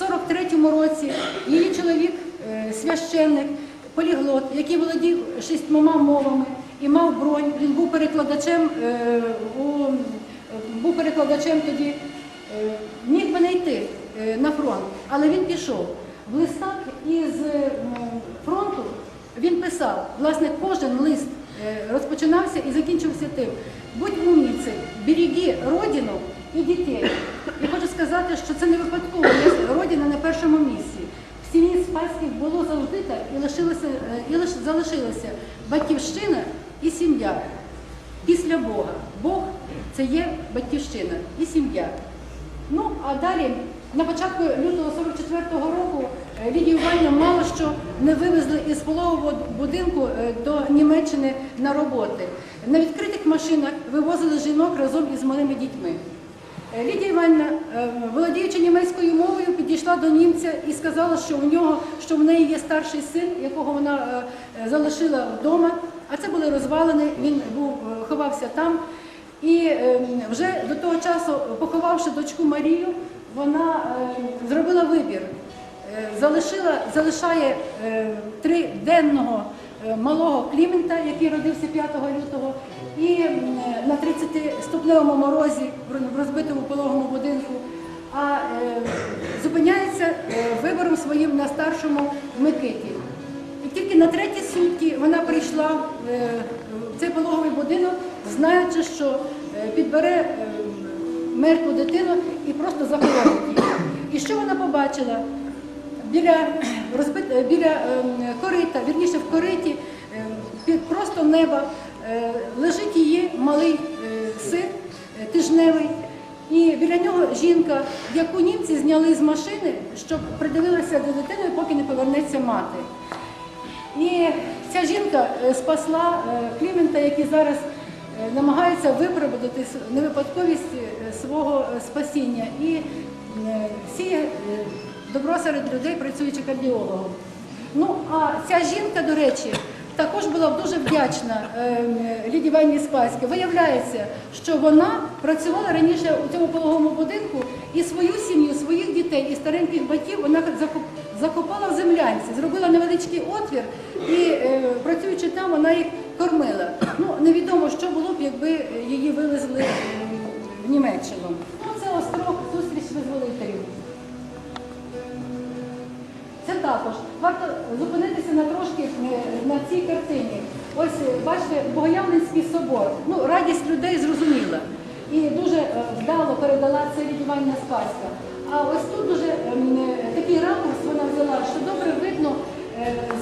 в 43-му році її чоловік, е, священник, поліглот, який володів шістьмома мовами і мав бронь, він був перекладачем е, був перекладачем тоді, е, міг би не йти на фронт, але він пішов. В листах із фронту він писав, власне, кожен лист розпочинався і закінчився тим. Будь умніцей, береги родину і дітей. І хочу сказати, що це не випадково, родина на першому місці. В сім'ї Спаських було завжди так і лишилося, і лиш залишилося батьківщина і сім'я після Бога. Бог це є батьківщина і сім'я. Ну, а далі, на початку лютого 44-го року, е, Лідію Іванівну мало що не вивезли із пологового будинку е, до Німеччини на роботи. На відкритих машинах вивозили жінок разом із малими дітьми. Е, Лідія Іванівна, е, володіючи німецькою мовою, підійшла до німця і сказала, що у нього, що в неї є старший син, якого вона е, залишила вдома. А це були розвалини, він був, ховався там. І е, вже до того часу, поховавши дочку Марію, вона зробила вибір. Залишила, залишає триденного малого Клімента, який родився 5 лютого, і на 30-ступневому морозі в розбитому пологому будинку, а е, зупиняється е, вибором своїм на старшому Микиті. І тільки на треті сутки вона прийшла е, в цей пологовий будинок, знаючи, що е, підбере е, мертву дитину і просто захоронить її. І що вона побачила? Біля, розбит... е, біля е, корита, вірніше в кориті, е, під просто неба е, лежить її малий е, син тижневий. І біля нього жінка, яку німці зняли з машини, щоб придивилася до дитини, поки не повернеться мати. І ця жінка спасла Клімента, який зараз намагається виправдати невипадковість свого спасіння і е, добро серед людей, працюючи кардіологом. Ну, а ця жінка, до речі, також була дуже вдячна е, Лідії Іванівні Спаській. Виявляється, що вона працювала раніше у цьому пологовому будинку і свою сім'ю, своїх дітей і стареньких батьків вона закопала в землянці, зробила невеличкий отвір і е, працюючи там, вона їх кормила. Ну, невідомо, що було б, якби її вивезли е, в Німеччину. Ну, це остров зустріч визволителів. Також варто зупинитися на трошки е, на цій картині. Ось е, бачите, Богоявленський собор. Ну, радість людей зрозуміла. І дуже е, вдало передала це Іванівна Спаська. А ось тут дуже такий ракурс вона взяла, що добре видно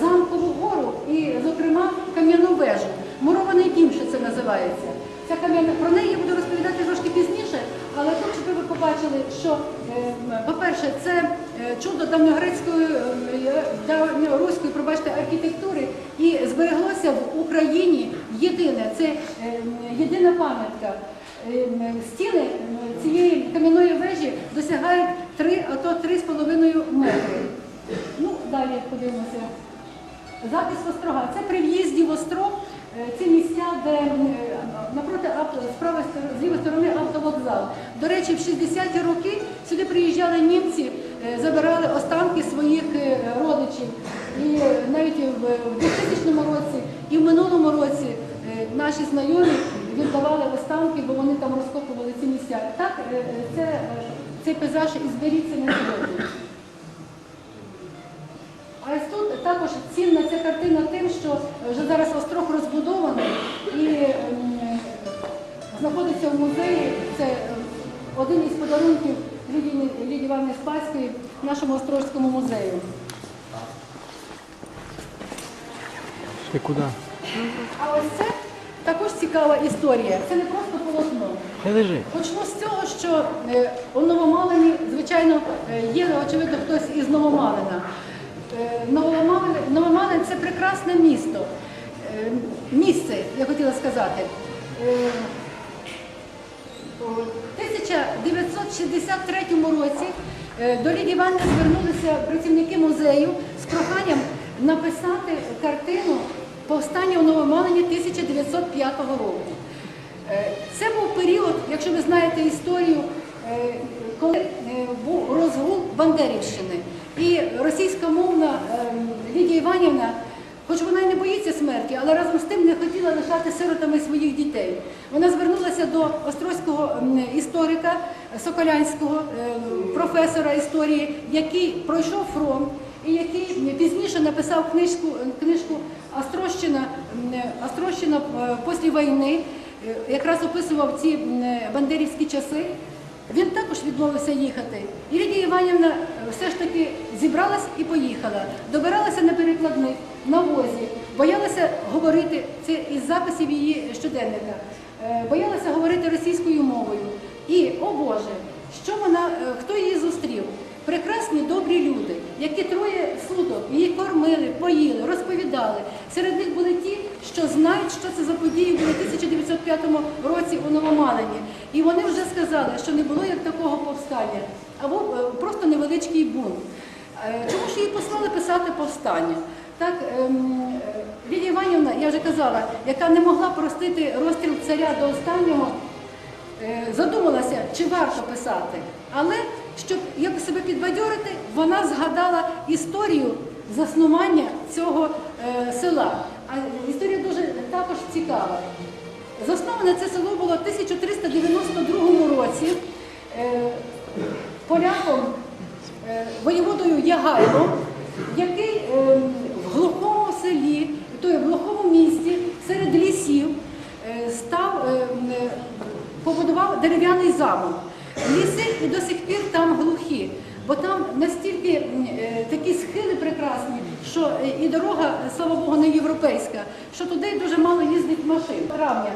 замкову гору і, зокрема, кам'яну вежу. Мурований дім, що це називається. Ця кам'яна про неї я буду розповідати трошки пізніше, але ви побачили, що, е, по-перше, це е, чудо давньогрецької, е, давньоруської, пробачте, архітектури і збереглося в Україні єдине, це єдина пам'ятка. Стіни цієї кам'яної вежі досягають 3, а то 3,5 метри. Ну, далі подивимося. Запис острога. Це при в'їзді в острог. е, Ці місця, де напроти з лівої сторони автовокзал. До речі, в 60-ті роки сюди приїжджали німці, е, забирали останки своїх е, родичів. І навіть в в 2000 році і в минулому році е, наші знайомі віддавали останки, бо вони там розкопували ці місця. Так, це, цей пейзаж і зберігся на сьогодні. А ось тут також цінна ця картина тим, що вже зараз острог розбудований і ем, знаходиться в музеї. Один із подарунків Лідії Івановни Спаської нашому Острожському музею. Ти куди? А ось це також цікава історія. Це не просто полотно. Не лежи. Почну з цього, що е, у Новомалині, звичайно, е, є, очевидно, хтось із Новомалина. Е, Новомалин, Новомалин це прекрасне місто. Місце, я хотіла сказати. У 1963 році е, до Лідії Іванівни звернулися працівники музею з проханням написати картину Повстання у Новомалині 1905 року. Е, Це був період, якщо ви знаєте історію, е, коли був розгул Бандерівщини, і російськомовна ем, Лідія Іванівна, хоч вона й не боїться смерті, але разом з тим не хотіла лишати сиротами своїх дітей. Вона звернулася до острозького історика Соколянського, ем, професора історії, який пройшов фронт і який пізніше написав книжку, книжку Острощина, Острощина е, після війни, е, якраз описував ці бандерівські часи. Він також відмовився їхати. І Лідія Іванівна е, все ж таки зібралась і поїхала. Добиралася на перекладних, на возі, боялася говорити, це із записів її щоденника, е, боялася говорити російською мовою. І, о Боже, що вона, е, хто її зустрів? Прекрасні добрі люди, які троє суток її кормили, поїли, розповідали. Серед них були ті, що знають, що це за події були в 1905 році у Новомалині. І вони вже сказали, що не було як такого повстання, а був е, просто невеличкий бунт. Е, Чому ж її послали писати повстання? Так, ем, Лідія Іванівна, я вже казала, яка не могла простити розстріл царя до останнього, е, задумалася, чи варто писати. Але щоб як себе підбадьорити, вона згадала історію заснування цього е, села. А історія дуже також цікава. Засноване це село було в 1392 році е, поляком, е, воєводою Ягайлом, який е, в глухому селі, то в глухому місті, серед лісів, е, став, е, побудував дерев'яний замок. Ліси і до сих пір там глухі, бо там настільки е, такі схили прекрасні, що е, і дорога, слава Богу, не європейська, що туди дуже мало їздить машин. Травня.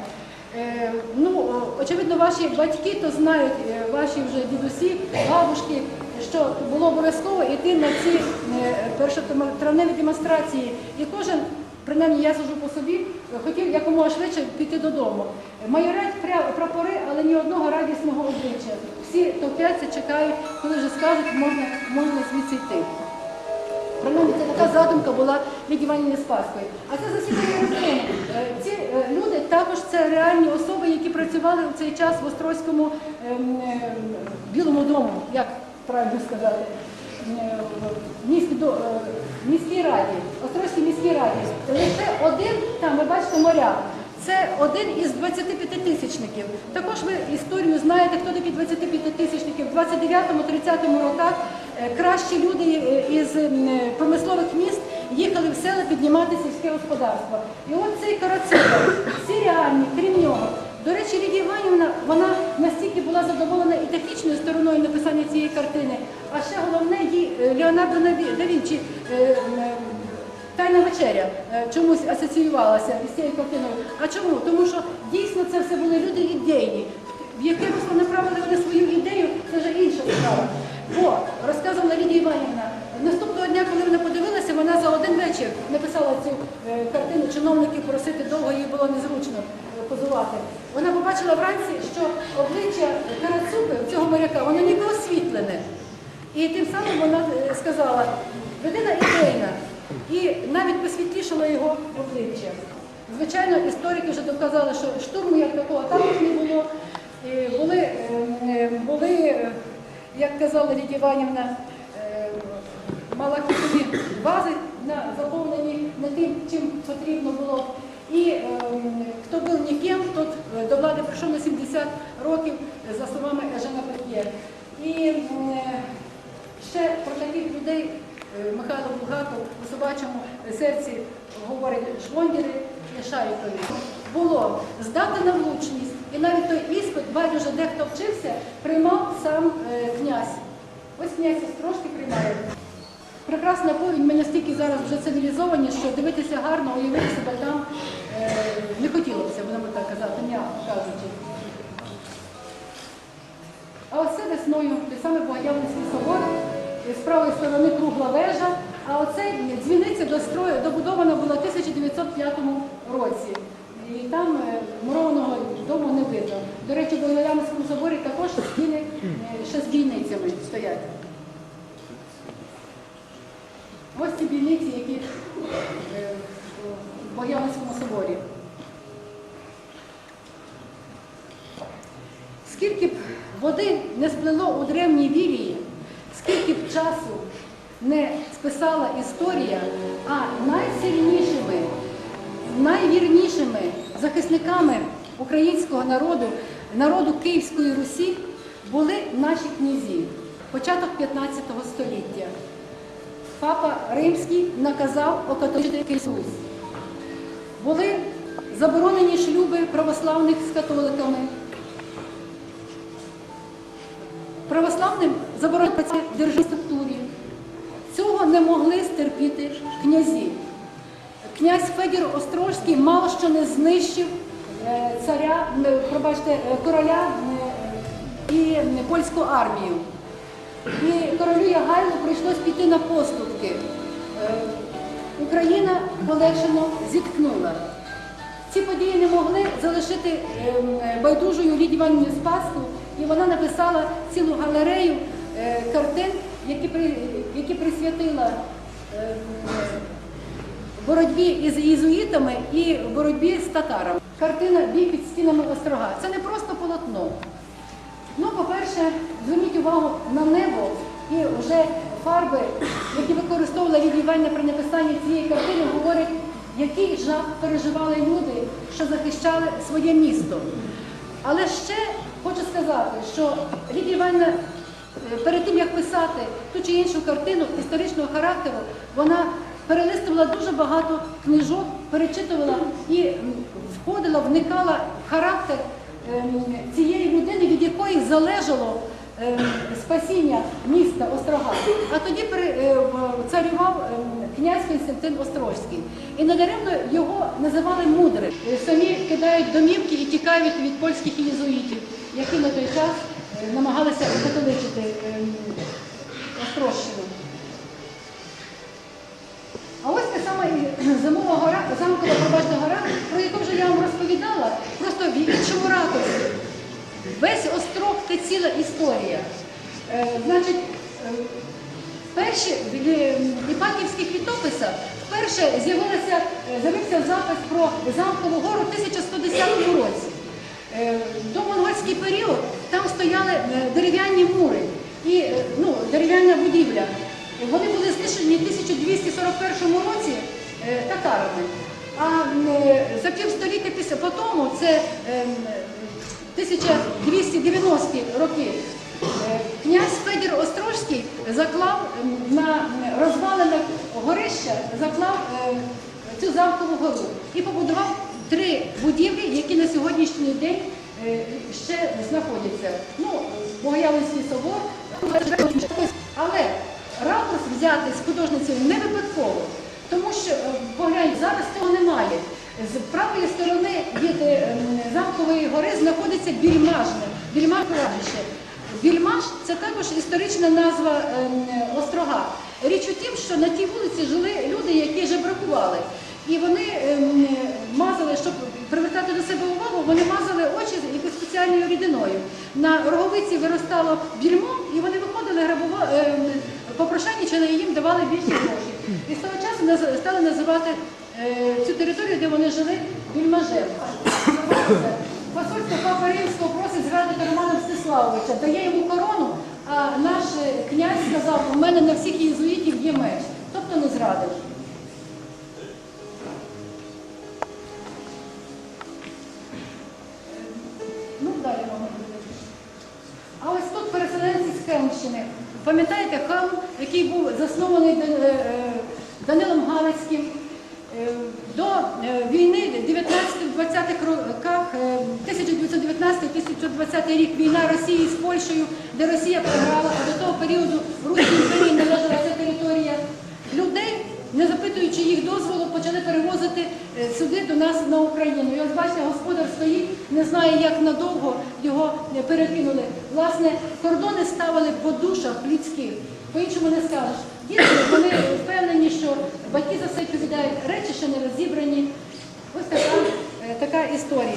Е, Ну, очевидно, ваші батьки то знають, ваші вже дідусі, бабушки, що було обов'язково йти на ці першотравневі демонстрації. І кожен, принаймні я сужу по собі, хотів якомога швидше піти додому. Майорять пря- прапори, але ні одного радісного обличчя. Всі товпляться, чекають, коли вже скажуть, можна, можна звідси йти. Принаймні, це така задумка була від Іванівни Спаської. А це засідання родини. Е, Ці е, люди також це реальні особи, які працювали у цей час в Острозькому ем, ем, Білому дому, як правильно сказати, в до- е, міській раді, Острозькій міській раді. Лише один, там ви бачите моря. Це один із 25 тисячників. Також ви історію знаєте, хто такі 25 тисячників. В 29-30 роках е, кращі люди е, із е, промислових міст їхали в села піднімати сільське господарство. І от цей Карацева, всі реальні, крім нього. До речі, Лідія Іванівна, вона настільки була задоволена і технічною стороною написання цієї картини, а ще головне їй е, Леонардо Наві- да Вінчі е, е, Тайна вечеря чомусь асоціювалася із цією картиною. А чому? Тому що дійсно це все були люди ідейні. В яке русло направили вони свою ідею, це вже інша справа. Бо розказувала Лідія Іванівна, наступного дня, коли вона подивилася, вона за один вечір написала цю картину. Чиновників просити довго їй було незручно позувати. Вона побачила вранці, що обличчя Карацупи, цього моряка, воно ніби освітлене. І тим самим вона е, сказала, людина ідейна. І навіть посвітлішало його обличчя. Звичайно, історики вже доказали, що штурму як такого також не було. І були, е, е, були, як казала Лідія Іванівна, е, малахітові вази на- заповнені не тим, чим потрібно було. І е, хто був ніким, тот е, до влади прийшов на 70 років, е, за словами Ежена Петє. І е, ще про таких людей Михайло Булгаков у собачому серці говорить швондіри і шарикові. Було здати на влучність. І навіть той іспит, байдуже де хто вчився, приймав сам князь. Ось князь трошки приймає. Прекрасна повінь, ми настільки зараз вже цивілізовані, що дивитися гарно, уявити себе там не хотілося, будемо так казати, м'яко кажучи. А оце весною той самий Богоявленський собор, з правої сторони кругла вежа, а оце дзвіниця добудована була в 1905 році. І там е, мурованого дому не видно. До речі, в Богоявленському соборі також стіни е, ще з бійницями стоять. Ось ці бійниці, які е, в Богоявленському соборі. Скільки б води не сплело у древній вірії, скільки б часу не списала історія, а найсильнішими, найвірнішими захисниками українського народу, народу Київської Русі, були наші князі, початок 15 століття. Папа Римський наказав окатоличити Київську Русь. Були заборонені шлюби православних з католиками. Православним заборонено працювати в структурі. Цього не могли стерпіти князі. Князь Федір Острозький мало що не знищив е, царя, пробачте, е, короля е, і е, польську армію. І королю Ягайлу прийшлось піти на поступки. Е, Україна полегшено зіткнула. Ці події не могли залишити ем, байдужою Лідію Іванівну Спаску, і вона написала цілу галерею е, картин, які, які присвятила ем, боротьбі із єзуїтами і боротьбі з татарами. Картина Бій під стінами острога. Це не просто полотно. Ну, по-перше, зверніть увагу на небо і вже фарби, які використовувала Лідія при написанні цієї картини, говорять, який жах переживали люди, що захищали своє місто. Але ще хочу сказати, що Лідія е, перед тим, як писати ту чи іншу картину історичного характеру, вона перелистувала дуже багато книжок, перечитувала і входила, вникала в характер ем, цієї людини, від якої залежало спасіння міста Острога. А тоді е, царював ем, князь Константин Острозький. І недаремно його називали мудрим. Е, Самі кидають домівки і тікають від польських єзуїтів, які на той час е, намагалися католичити Острощину. А ось та сама зимова гора, замкова пробачна гора, про яку вже я вам розповідала, просто в іншому ракурсі. Весь острог це ціла історія. Е, значить, е, перші в е, Іпаківських літописах вперше з'явилася, е, з'явився запис про замкову гору в 1110 році. Е, До монгольський період там стояли дерев'яні мури і ну, дерев'яна будівля. Вони були знищені в 1241 році татарами. А за півстоліття по тому, це е, 1290 роки, е, князь Федір Острозький заклав на розвалинах горища, заклав е, цю замкову гору і побудував три будівлі, які на сьогоднішній день е, ще знаходяться. Ну, Богоявленський собор, але ракурс взяти з художницею не випадково, тому що, погляньте, зараз цього немає. З правої сторони від е, замкової гори знаходиться більмажне, більмаж кладбище. Більмаш це також історична назва ем, острога. Річ у тім, що на тій вулиці жили люди, які жебракували. І вони ем, мазали, щоб привертати до себе увагу, вони мазали очі якоюсь спеціальною рідиною. На роговиці виростало більмо, і вони виходили ем, попрошайничали і їм давали більше грошей. І з того часу стали називати е, цю територію, де вони жили, більмажем. Посольство Папа Римського просить зрадити Романа Мстиславовича, дає йому корону, а наш е, князь сказав, у мене на всіх єзуїтів є меч. Тобто не зрадив. Ну, далі буде. А ось тут переселенці з Хелмщини. Пам'ятаєте Хелм, який був заснований е, е, Данилом Галицьким е, до е, війни 19-20-х роках, е, 1919-1920 рік війна Росії з Польщею, де Росія програла, а до того періоду Руській імперії належала ця територія. Людей, не запитуючи їх дозволу, почали перевозити е, сюди до нас на Україну. І ось бачите, господар стоїть, не знає, як надовго його е, перекинули. Власне, кордони ставили по душах людських. По-іншому не скажеш. Діти вони впевнені, що батьки за все відповідають, речі ще не розібрані. Ось така, е, така історія.